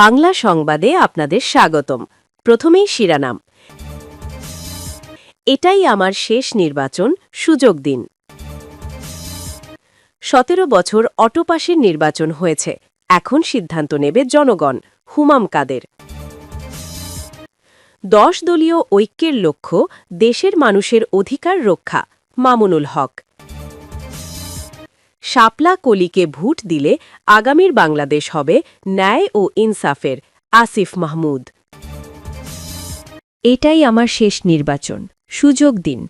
বাংলা সংবাদে আপনাদের স্বাগতম। প্রথমেই শিরানাম। এটাই আমার শেষ নির্বাচন, সুযোগ দিন। সতেরো বছর অটোপাসের নির্বাচন হয়েছে। এখন সিদ্ধান্ত নেবে জনগণ, হুমাম কাদের। দশ দলীয় ঐক্যের লক্ষ্য, দেশের মানুষের অধিকার রক্ষা, মামুনুল হক। শাপলা কলিকে ভোট দিলে আগামীর বাংলাদেশ হবে ন্যায় ও ইনসাফের আসিফ মাহমুদ। এটাই আমার শেষ নির্বাচন। সুযোগ দিন।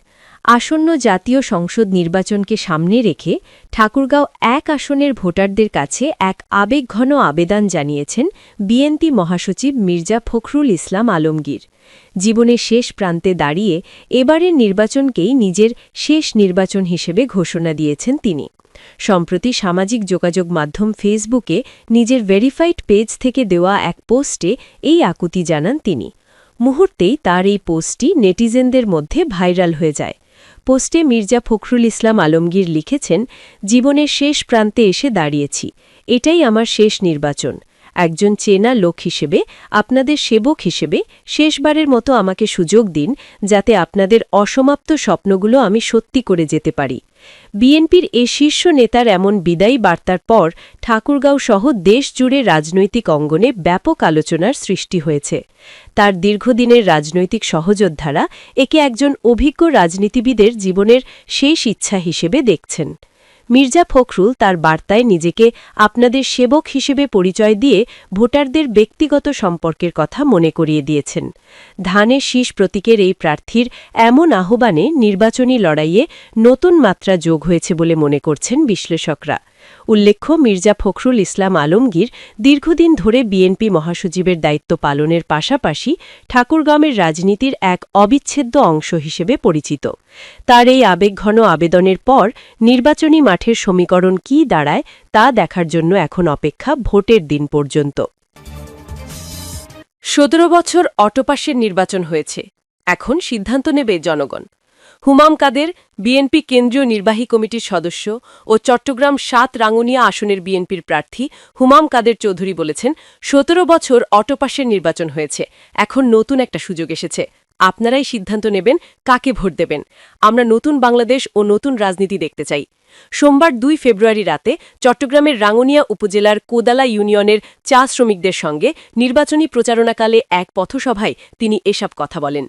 আসন্ন জাতীয় সংসদ নির্বাচনকে সামনে রেখে ঠাকুরগাঁও এক আসনের ভোটারদের কাছে এক আবেগঘন আবেদন জানিয়েছেন বিএনপি মহাসচিব মির্জা ফখরুল ইসলাম আলমগীর। জীবনের শেষ প্রান্তে দাঁড়িয়ে এবারের নির্বাচনকেই নিজের শেষ নির্বাচন হিসেবে ঘোষণা দিয়েছেন তিনি। সম্প্রতি সামাজিক যোগাযোগ মাধ্যম ফেসবুকে নিজের ভেরিফাইড পেজ থেকে দেওয়া এক পোস্টে এই আকুতি জানান তিনি। মুহূর্তেই তার এই পোস্টটি নেটিজেনদের মধ্যে ভাইরাল হয়ে যায়। পোস্টে মির্জা ফখরুল ইসলাম আলমগীর লিখেছেন, জীবনের শেষ প্রান্তে এসে দাঁড়িয়েছি। এটাই আমার শেষ নির্বাচন। একজন চেনা লোক হিসেবে, আপনাদের সেবক হিসেবে শেষবারের মতো আমাকে সুযোগ দিন, যাতে আপনাদের অসমাপ্ত স্বপ্নগুলো আমি সত্যি করে যেতে পারি। বিএনপির এ শীর্ষ নেতার এমন বিদায়ী বার্তার পর ঠাকুরগাঁও সহ দেশ জুড়ে রাজনৈতিক অঙ্গনে ব্যাপক আলোচনার সৃষ্টি হয়েছে। তার দীর্ঘদিনের রাজনৈতিক সহযোদ্ধারা একে একজন অভিজ্ঞ রাজনীতিবিদের জীবনের শেষ ইচ্ছা হিসেবে দেখছেন। মির্জা ফখরুল তার বার্তায় নিজেকে আপনাদের সেবক হিসেবে পরিচয় দিয়ে ভোটারদের ব্যক্তিগত সম্পর্কের কথা মনে করিয়ে দিয়েছেন। ধানের শীষ প্রতীকের এই প্রার্থীর এমন আহ্বানে নির্বাচনী লড়াইয়ে নতুন মাত্রা যোগ হয়েছে বলে মনে করছেন বিশ্লেষকরা। উল্লেখ্য, মির্জা ফখরুল ইসলাম আলমগীর দীর্ঘদিন ধরে বিএনপি মহাসচিবের দায়িত্ব পালনের পাশাপাশি ঠাকুরগামের রাজনীতির এক অবিচ্ছেদ্য অংশ হিসেবে পরিচিত। তার এই আবেগঘন আবেদনের পর নির্বাচনী মাঠের সমীকরণ কী দাঁড়ায় তা দেখার জন্য এখন অপেক্ষা ভোটের দিন পর্যন্ত। সতেরো বছর অটোপাসের নির্বাচন হয়েছে। এখন সিদ্ধান্ত নেবে জনগণ। হুমাম কাদের, বিএনপি কেন্দ্রীয় নির্বাহী কমিটির সদস্য ও চট্টগ্রাম সাত রাঙ্গুনিয়া আসনের বিএনপির প্রার্থী হুমাম কাদের চৌধুরী বলেছেন, সতেরো বছর অটোপাসের নির্বাচন হয়েছে। এখন নতুন একটা সুযোগ এসেছে। আপনারাই সিদ্ধান্ত নেবেন কাকে ভোট দেবেন। আমরা নতুন বাংলাদেশ ও নতুন রাজনীতি দেখতে চাই। সোমবার দুই ফেব্রুয়ারি রাতে চট্টগ্রামের রাঙ্গুনিয়া উপজেলার কোদালা ইউনিয়নের চা শ্রমিকদের সঙ্গে নির্বাচনী প্রচারণাকালে এক পথসভায় তিনি এসব কথা বলেন।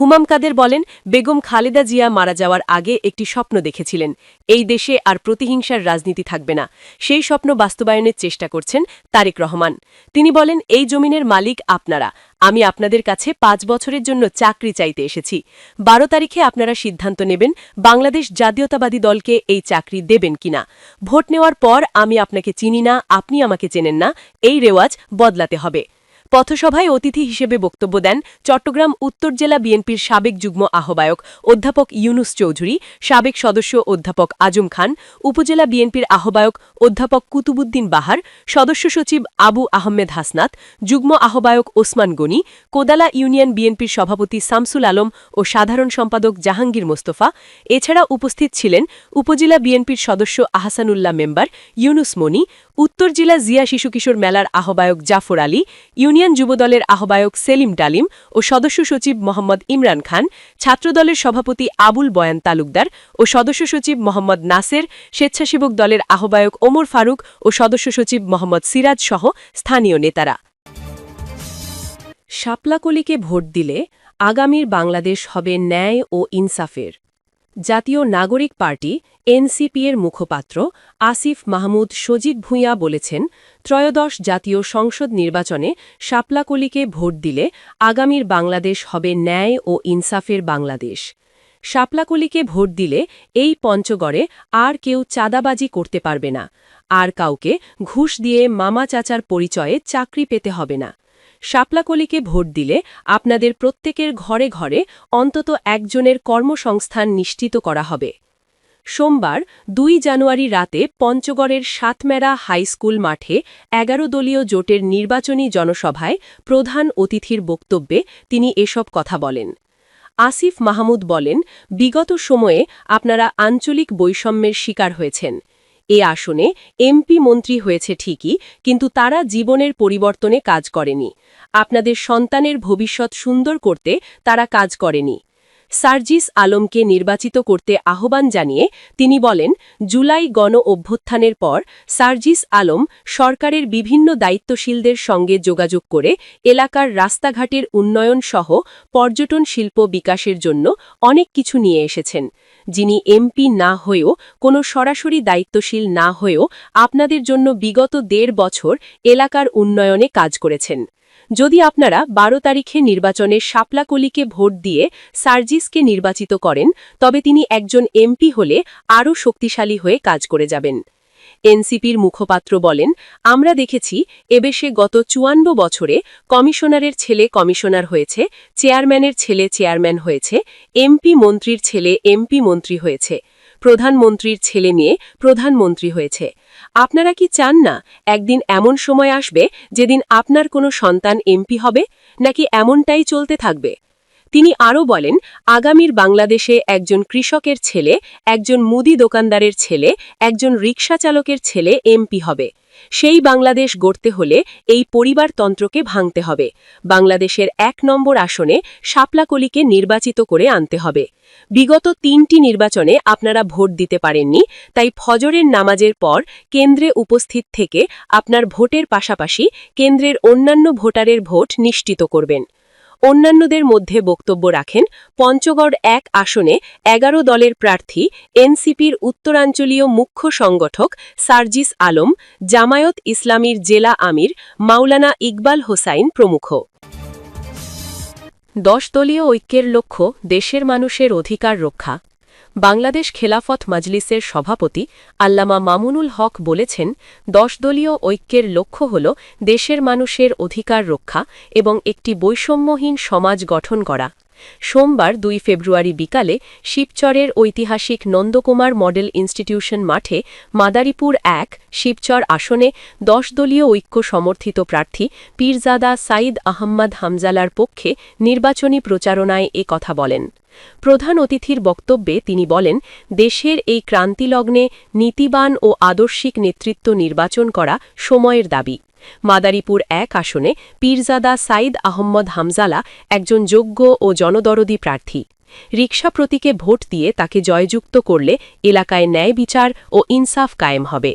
হুমাম কাদের বলেন, বেগম খালেদা জিয়া মারা যাওয়ার আগে একটি স্বপ্ন দেখেছিলেন। এই দেশে আর প্রতিহিংসার রাজনীতি থাকবে না। সেই স্বপ্ন বাস্তবায়নের চেষ্টা করছেন তারেক রহমান। তিনি বলেন, এই জমিনের মালিক আপনারা। আমি আপনাদের কাছে পাঁচ বছরের জন্য চাকরি চাইতে এসেছি। বারো তারিখে আপনারা সিদ্ধান্ত নেবেন বাংলাদেশ জাতীয়তাবাদী দলকে এই চাকরি দেবেন কিনা। ভোট নেওয়ার পর আমি আপনাকে চিনি না, আপনি আমাকে চেনেন না। এই রেওয়াজ বদলাতে হবে। পথসভায় অতিথি হিসেবে বক্তব্য দেন চট্টগ্রাম উত্তর জেলা বিএনপির সাবেক যুগ্ম আহ্বায়ক অধ্যাপক ইউনুস চৌধুরী, সাবেক সদস্য অধ্যাপক আজম খান, উপজেলা বিএনপির আহ্বায়ক অধ্যাপক কুতুবুদ্দিন বাহার, সদস্য সচিব আবু আহমেদ হাসনাত, যুগ্ম আহ্বায়ক ওসমান গনি, কোদালা ইউনিয়ন বিএনপির সভাপতি শামসুল আলম ও সাধারণ সম্পাদক জাহাঙ্গীর মোস্তফা। এছাড়া উপস্থিত ছিলেন উপজেলা বিএনপির সদস্য আহসানুল্লাহ মেম্বার ইউনুস মনি উত্তর জেলা জিয়া শিশু কিশোর মেলার আহ্বায়ক জাফর আলী, ইউনিয়ন যুবদলের আহ্বায়ক সেলিম ডালিম ও সদস্য সচিব মোহাম্মদ ইমরান খান, ছাত্রদলের সভাপতি আবুল বয়ান তালুকদার ও সদস্য সচিব মোহাম্মদ নাসের, স্বেচ্ছাসেবক দলের আহ্বায়ক ওমর ফারুক ও সদস্য সচিব মোহাম্মদ সিরাজ সহ স্থানীয় নেতারা। শাপলাকলিকে ভোট দিলে আগামীর বাংলাদেশ হবে ন্যায় ও ইনসাফের। জাতীয় নাগরিক পার্টি, এনসিপির মুখপাত্র আসিফ মাহমুদ সজিদ ভূঁইয়া বলেছেন, ত্রয়োদশ জাতীয় সংসদ নির্বাচনে শাপলাকলিকে ভোট দিলে আগামীর বাংলাদেশ হবে ন্যায় ও ইনসাফের বাংলাদেশ। শাপলাকলিকে ভোট দিলে এই পঞ্চগড়ে আর কেউ চাঁদাবাজি করতে পারবে না, আর কাউকে ঘুষ দিয়ে মামা চাচার পরিচয়ে চাকরি পেতে হবে না। শাপলাকলিকে ভোট দিলে আপনাদের প্রত্যেকের ঘরে ঘরে অন্তত একজনের কর্মসংস্থান নিশ্চিত করা হবে। সোমবার, দুই জানুয়ারি রাতে পঞ্চগড়ের সাতমেরা হাইস্কুল মাঠে এগারো দলীয় জোটের নির্বাচনী জনসভায় প্রধান অতিথির বক্তব্যে তিনি এসব কথা বলেন। আসিফ মাহমুদ বলেন, বিগত সময়ে আপনারা আঞ্চলিক বৈষম্যের শিকার হয়েছেন। এ আসনে এমপি মন্ত্রী হয়েছে ঠিকই, কিন্তু তারা জীবনের পরিবর্তনে কাজ করেনি। আপনাদের সন্তানের ভবিষ্যৎ সুন্দর করতে তারা কাজ করেনি। সার্জিস আলমকে নির্বাচিত করতে আহ্বান জানিয়ে তিনি বলেন, জুলাই গণ অভ্যুত্থানের পর সার্জিস আলম সরকারের বিভিন্ন দায়িত্বশীলদের সঙ্গে যোগাযোগ করে এলাকার রাস্তাঘাটের উন্নয়ন সহ পর্যটন শিল্প বিকাশের জন্য অনেক কিছু নিয়ে এসেছেন। যিনি এমপি না হয়েও, কোনো সরাসরি দায়িত্বশীল না হয়েও আপনাদের জন্য বিগত দেড় বছর এলাকার উন্নয়নে কাজ করেছেন। যদি আপনারা বারো তারিখে নির্বাচনে শাপলাকলিকে ভোট দিয়ে সার্জিসকে নির্বাচিত করেন, তবে তিনি একজন এমপি হলে আরও শক্তিশালী হয়ে কাজ করে যাবেন। এনসিপির মুখপাত্র বলেন, আমরা দেখেছি এবেশে গত চুয়ান্ন বছরে কমিশনারের ছেলে কমিশনার হয়েছে, চেয়ারম্যানের ছেলে চেয়ারম্যান হয়েছে, এমপি মন্ত্রীর ছেলে এমপি মন্ত্রী হয়েছে, প্রধানমন্ত্রীর ছেলে মেয়ে প্রধানমন্ত্রী হয়েছে। আপনারা কি চান না একদিন এমন সময় আসবে যেদিন আপনার কোনো সন্তান এমপি হবে, নাকি এমনটাই চলতে থাকবে? তিনি আরও বলেন, আগামীর বাংলাদেশে একজন কৃষকের ছেলে, একজন মুদি দোকানদারের ছেলে, একজন রিক্সা চালকের ছেলে এমপি হবে। সেই বাংলাদেশ গড়তে হলে এই পরিবারতন্ত্রকে ভাঙতে হবে। বাংলাদেশের এক নম্বর আসনে শাপলাকলিকে নির্বাচিত করে আনতে হবে। বিগত তিনটি নির্বাচনে আপনারা ভোট দিতে পারেননি, তাই ফজরের নামাজের পর কেন্দ্রে উপস্থিত থেকে আপনার ভোটের পাশাপাশি কেন্দ্রের অন্যান্য ভোটারের ভোট নিশ্চিত করবেন। অন্যান্যদের মধ্যে বক্তব্য রাখেন পঞ্চগড় এক আসনে এগারো দলের প্রার্থী এনসিপির উত্তরাঞ্চলীয় মুখ্য সংগঠক সার্জিস আলম, জামায়াত ইসলামীর জেলা আমির মাওলানা ইকবাল হোসাইন প্রমুখ। দশ দলীয় ঐক্যের লক্ষ্য দেশের মানুষের অধিকার রক্ষা। বাংলাদেশ খেলাফত মাজলিসের সভাপতি আল্লামা মামুনুল হক বলেছেন, দশদলীয় ঐক্যের লক্ষ্য হল দেশের মানুষের অধিকার রক্ষা এবং একটি বৈষম্যহীন সমাজ গঠন করা। সোমবার দুই ফেব্রুয়ারি বিকালে শিবচরের ঐতিহাসিক নন্দকুমার মডেল ইনস্টিটিউশন মাঠে মাদারীপুর এক শিবচর আসনে দশ দলীয় ঐক্য সমর্থিত প্রার্থী পীরজাদা সাইদ আহম্মদ হামজালার পক্ষে নির্বাচনী প্রচারণায় এ কথা বলেন। প্রধান অতিথির বক্তব্যে তিনি বলেন, দেশের এই ক্রান্তিলগ্নে নীতিবান ও আদর্শিক নেতৃত্ব নির্বাচন করা সময়ের দাবি। মাদারীপুর এক আসনে পীরজাদা সাইদ আহম্মদ হামজালা একজন যোগ্য ও জনদরদি প্রার্থী। রিকশা প্রতীকে ভোট দিয়ে তাকে জয়যুক্ত করলে এলাকায় ন্যায় বিচার ও ইনসাফ কায়েম হবে।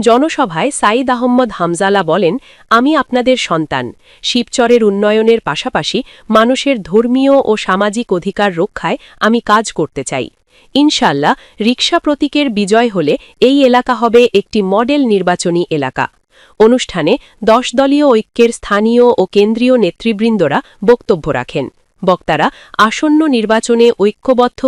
জনসভায় সাইদ আহম্মদ হামজালা বলেন, আমি আপনাদের সন্তান। শিবচরের উন্নয়নের পাশাপাশি মানুষের ধর্মীয় ও সামাজিক অধিকার রক্ষায় আমি কাজ করতে চাই। ইনশাল্লাহ রিকশা প্রতীকের বিজয় হলে এই এলাকা হবে একটি মডেল নির্বাচনী এলাকা। অনুষ্ঠানে দশ দলীয় ঐক্যের স্থানীয় ও কেন্দ্রীয় নেতৃবৃন্দরা বক্তব্য রাখেন। বক্তারা আসন্ন নির্বাচনে ঐক্যবদ্ধ